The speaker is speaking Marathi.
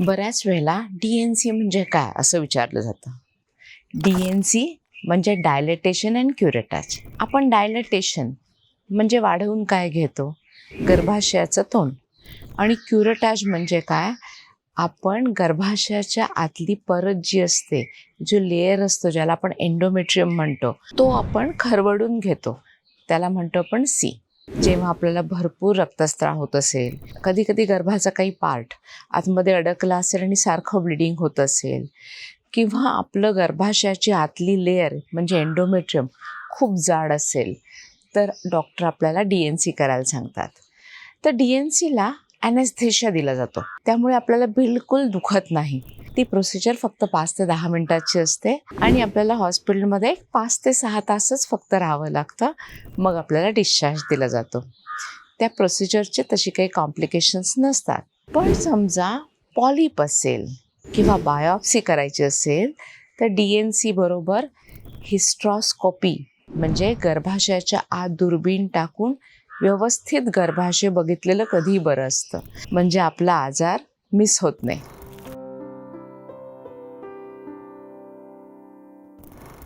बऱ्याच वेळेला डी एन सी म्हणजे काय असं विचारलं जातं. डी एन सी म्हणजे डायलेटेशन अँड क्युरेटाच आपण डायलेटेशन म्हणजे वाढवून काय घेतो? गर्भाशयाचं तोंड. आणि क्युरेटाज म्हणजे काय? आपण गर्भाशयाच्या आतली परत जी असते जो लेअर असतो ज्याला आपण एंडोमेट्रियम म्हणतो तो आपण खरवडून घेतो. त्याला म्हणतो आपण सी जेव्हा आपल्याला भरपूर रक्तस्त्राव होत असेल कधी कधी गर्भाचा काही पार्ट आतमध्ये अडकला असेल आणि सारखं ब्लिडिंग होत असेल किंवा आपलं गर्भाशयाची आतली लेअर म्हणजे एंडोमेट्रियम खूप जाड असेल तर डॉक्टर आपल्याला डी एन सी करायला सांगतात. तर डी एन सीला ॲनेस्थेशिया दिला जातो. त्यामुळे आपल्याला बिलकुल दुखत नाही. ती प्रोसिजर फक्त पाच ते दहा मिनटाची असते. आणि आपल्याला हॉस्पिटलमध्ये पाच ते सहा तासच फक्त राहावं लागतं. मग आपल्याला डिस्चार्ज दिला जातो. त्या प्रोसिजरचे तशी काही कॉम्प्लिकेशन्स नसतात. पण समजा पॉलिप असेल किंवा बायोप्सी करायची असेल तर डी एन सी बरोबर हिस्ट्रॉस्कोपी म्हणजे गर्भाशयाच्या आत दुर्बीण टाकून व्यवस्थित गर्भाशय बघितलेलं कधीही बरं असतं. म्हणजे आपला आजार मिस होत नाही.